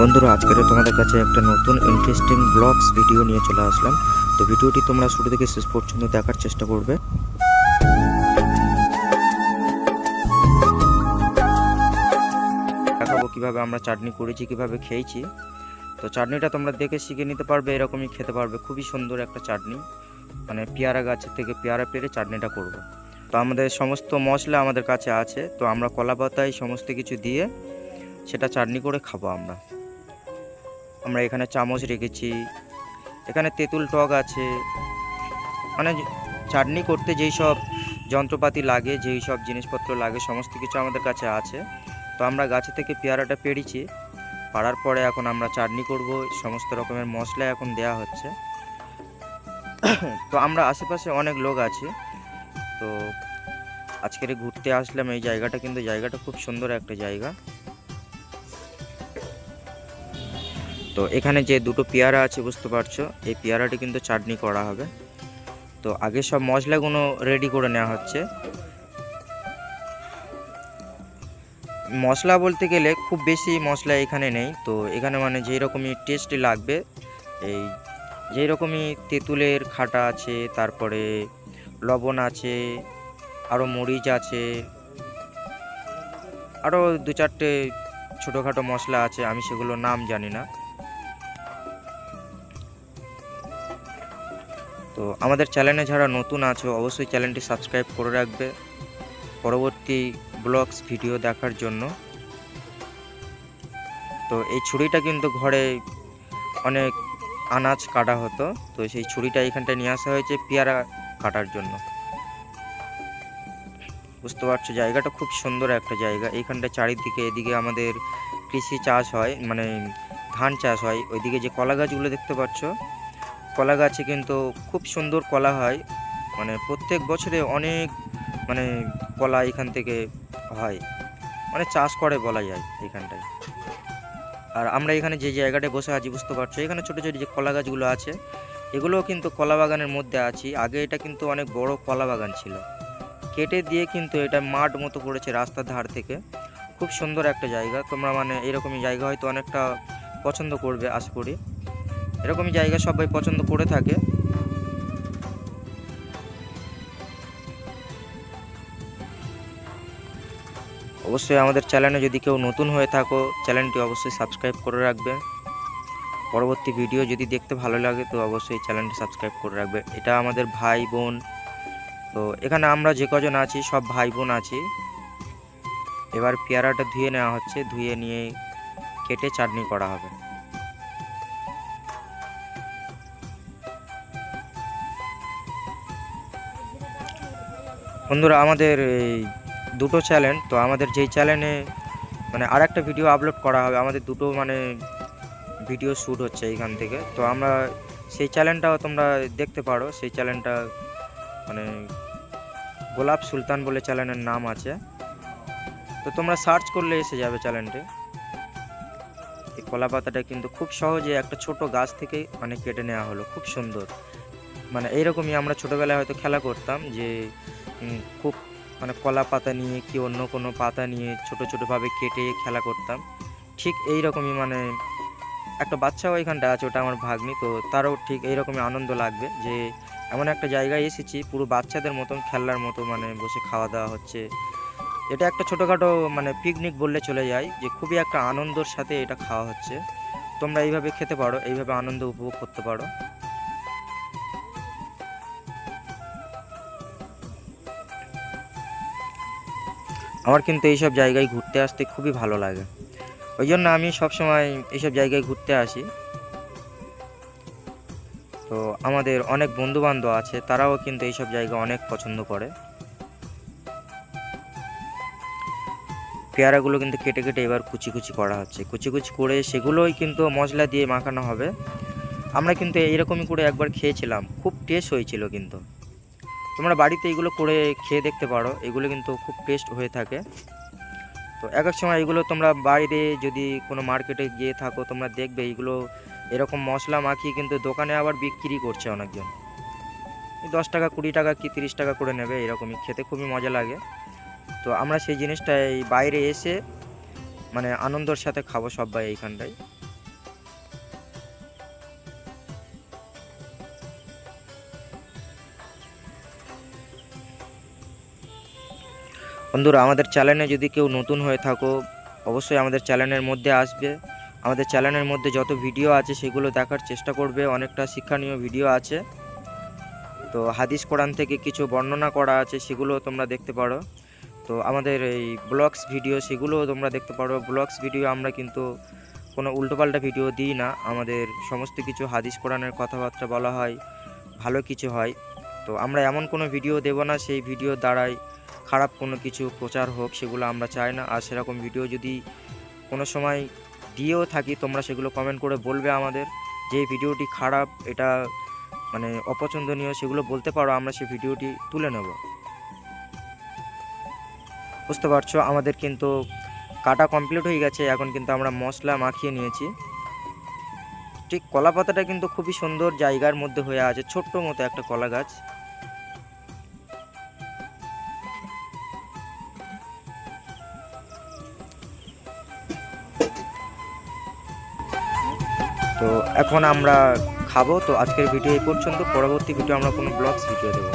বন্ধুরা আজকের তোমাদের কাছে একটা নতুন ইন্টারেস্টিং ব্লগস ভিডিও নিয়ে চলে আসলাম। তো ভিডিওটি তোমরা শুরু থেকে শেষ পর্যন্ত দেখার চেষ্টা করবে। দেখাবো কীভাবে আমরা চাটনি করেছি, কীভাবে খেয়েছি। তো চাটনিটা তোমরা দেখে শিখে নিতে পারবে, এরকমই খেতে পারবে। খুবই সুন্দর একটা চাটনি। মানে পেয়ারা গাছের থেকে পেয়ারা পেরে চাটনিটা করব। তো আমাদের সমস্ত মশলা আমাদের কাছে আছে। তো আমরা কলা পাতায় সমস্ত কিছু দিয়ে সেটা চাটনি করে খাব আমরা। আমরা এখানে চামচ রেখেছি। এখানে তেঁতুল টক আছে। মানে চাটনি করতে যেই সব যন্ত্রপাতি লাগে, যেই সব জিনিসপত্র লাগে, সমস্ত কিছু আমাদের কাছে আছে। তো আমরা গাছে থেকে পেয়ারাটা পেড়েছি। পাড়ার পরে এখন আমরা চাটনি করব। সমস্ত রকমের মশলা এখন দেয়া হচ্ছে। তো আমরা আশেপাশে অনেক লোক আছে। তো আজকের ঘুরতে আসলাম, এই জায়গাটা কিন্তু জায়গাটা খুব সুন্দর একটা জায়গা। তো এখানে যে দুটো পেয়ারা আছে, বুঝতে পারছ? এই পেয়ারাটি কিন্তু চাটনি করা হবে। তো আগে সব মশলাগুলো রেডি করে নেওয়া হচ্ছে। মশলা বলতে গেলে খুব বেশি মশলা এখানে নেই। তো এখানে মানে যেই রকমই টেস্টি লাগবে, এই যেই রকমই তেঁতুলের খাটা আছে, তারপরে লবণ আছে আরও মরিচ আছে আরও দু চারটে ছোটোখাটো মশলা আছে, আমি সেগুলোর নাম জানি না। তো আমাদের চ্যানেলে যারা নতুন আছো, অবশ্যই চ্যানেলটি সাবস্ক্রাইব করে রাখবে। পরবর্তী ব্লগস, ভিডিও দেখার জন্য। তো এই ছুরিটা কিন্তু ঘরে অনেক আনাজ কাটা হতো। তো সেই ছুরিটা এখানটায় নিয়ে আসা হয়েছে পেয়ারা কাটার জন্য। বুঝতে পারছ, জায়গাটা খুব সুন্দর একটা জায়গা। এইখানটা চারিদিকে, এদিকে আমাদের কৃষি চাষ হয় মানে ধান চাষ হয়। ওইদিকে যে কলা গাছগুলো দেখতে পাচ্ছ কলা গাছে কিন্তু খুব সুন্দর কলা হয়। মানে প্রত্যেক বছরে অনেক মানে কলা এখান থেকে হয়। মানে চাষ করে বলা যায় এখানটায়। আর আমরা এখানে যে জায়গাটায় বসে আছি বুঝতে পারছ, এখানে ছোটো ছোটো যে কলা গাছগুলো আছে, এগুলোও কিন্তু কলা বাগানের মধ্যে আছি। আগে এটা কিন্তু অনেক বড় কলা বাগান ছিল। কেটে দিয়ে কিন্তু এটা মাঠ মতো করেছে রাস্তার ধার থেকে। খুব সুন্দর একটা জায়গা। তোমরা মানে এরকমই জায়গা হয়তো অনেকটা পছন্দ করবে, আশা করি। এরকমই জায়গা সবাই পছন্দ করে থাকে। অবশ্যই আমাদের চ্যানেলে যদি কেউ নতুন হয়ে থাকো চ্যানেলটি অবশ্যই সাবস্ক্রাইব করে রাখবে। পরবর্তী ভিডিও যদি দেখতে ভালো লাগে, তো অবশ্যই চ্যানেলটি সাবস্ক্রাইব করে রাখবে। এটা আমাদের ভাই বোন। তো এখানে আমরা যে কজন আছি, সব ভাই বোন আছি। এবার পেয়ারাটা ধুয়ে নেওয়া হচ্ছে, ধুয়ে নিয়ে কেটে চাটনি করা হবে। বন্ধুরা, আমাদের এই দুটো চ্যানেল তো আমাদের যেই চ্যানেলে মানে আর একটা ভিডিও আপলোড করা হবে, আমাদের দুটো মানে ভিডিও শ্যুট হচ্ছে এইখান থেকে। তো আমরা সেই চ্যানেলটাও তোমরা দেখতে পারো, সেই চ্যানেলটা মানে গোলাপ সুলতান বলে চ্যানেলের নাম আছে। তো তোমরা সার্চ করলে এসে যাবে চ্যানেলটি এই কলা পাতাটা কিন্তু খুব সহজে একটা ছোট গাছ থেকে মানে কেটে নেওয়া হলো, খুব সুন্দর। মানে এইরকমই আমরা ছোটোবেলায় হয়তো খেলা করতাম যে খুব মানে কলা পাতা নিয়ে কি অন্য কোনো পাতা নিয়ে ছোট ছোটোভাবে কেটে খেলা করতাম। ঠিক এই রকমই মানে একটা বাচ্চাও এখানটা আছে, ওটা আমার ভাগ্নি, তো তারও ঠিক এইরকমই আনন্দ লাগবে যে এমন একটা জায়গায় এসেছি, পুরো বাচ্চাদের মতন খেলার মতো মানে বসে খাওয়া দাওয়া হচ্ছে। এটা একটা ছোটোখাটো মানে পিকনিক বললে চলে যায় যে খুবই একটা আনন্দর সাথে এটা খাওয়া হচ্ছে। তোমরা এইভাবে খেতে পারো, এইভাবে আনন্দ উপভোগ করতে পারো। আমার কিন্তু এইসব জায়গায় ঘুরতে আসতে খুবই ভালো লাগে। ওই জন্য আমি সবসময় এইসব জায়গায় ঘুরতে আসি। তো আমাদের অনেক বন্ধু বান্ধব আছে, তারাও কিন্তু এইসব জায়গা অনেক পছন্দ করে। পেয়ারাগুলো কিন্তু কেটে কেটে এবার কুচি কুচি করা হচ্ছে। কুচি কুচি করে সেগুলোই কিন্তু মশলা দিয়ে মাখানো হবে। আমরা কিন্তু এইরকমই করে একবার খেয়েছিলাম, খুব টেস্ট হয়েছিল কিন্তু। তোমরা বাড়িতে এগুলো করে খেয়ে দেখতে পারো। এগুলো কিন্তু খুব টেস্ট হয়ে থাকে। তো এক এক সময় এগুলো তোমরা বাইরে যদি কোনো মার্কেটে গিয়ে থাকো, তোমরা দেখবে এগুলো এরকম মশলা মাখিয়ে কিন্তু দোকানে আবার বিক্রি করছে অনেকজন। দশ টাকা, কুড়ি টাকা কি তিরিশ টাকা করে নেবে, এরকমই খেতে খুবই মজা লাগে। তো আমরা সেই জিনিসটা এই বাইরে এসে মানে আনন্দর সাথে খাব সবাই এইখানটায়। বন্ধুরা, আমাদের চ্যানেলে যদি কেউ নতুন হয়ে থাকো, অবশ্যই আমাদের চ্যানেলের মধ্যে আসবে। আমাদের চ্যানেলের মধ্যে যত ভিডিও আছে, সেগুলো দেখার চেষ্টা করবে। অনেকটা শিক্ষণীয় ভিডিও আছে। তো হাদিস কোরআন থেকে কিছু বর্ণনা করা আছে সেগুলো তোমরা দেখতে পারো। তো আমাদের এই ব্লগস ভিডিও সেগুলোও তোমরা দেখতে পারো। ব্লগস ভিডিও আমরা কিন্তু কোনো উল্টোপাল্টা ভিডিও দিই না। আমাদের সমস্ত কিছু হাদিস কোরআনের কথাবার্তা বলা হয়, ভালো কিছু হয়। তো আমরা এমন কোনো ভিডিও দেব না, সেই ভিডিও দ্বারাই খারাপ কোনো কিছু প্রচার হোক, সেগুলো আমরা চাই না। আর সেরকম ভিডিও যদি কোনো সময় দিয়েও থাকি, তোমরা সেগুলো কমেন্ট করে বলবে আমাদের। যে ভিডিওটি খারাপ, এটা মানে অপছন্দনীয়, সেগুলো বলতে পারো, আমরা সেই ভিডিওটি তুলে নেব। বুঝতে পারছ? আমাদের কিন্তু কাটা কমপ্লিট হয়ে গেছে, এখন কিন্তু আমরা মশলা মাখিয়ে নিয়েছি। ঠিক কলা পাতাটা কিন্তু খুবই সুন্দর জায়গার মধ্যে হয়ে আছে, ছোট্ট মতো একটা কলা গাছ। তো এখন আমরা খাব। তো আজকের ভিডিও এই পর্যন্ত। পরবর্তী ভিডিও আমরা কোনো ব্লগস ভিডিও দেবো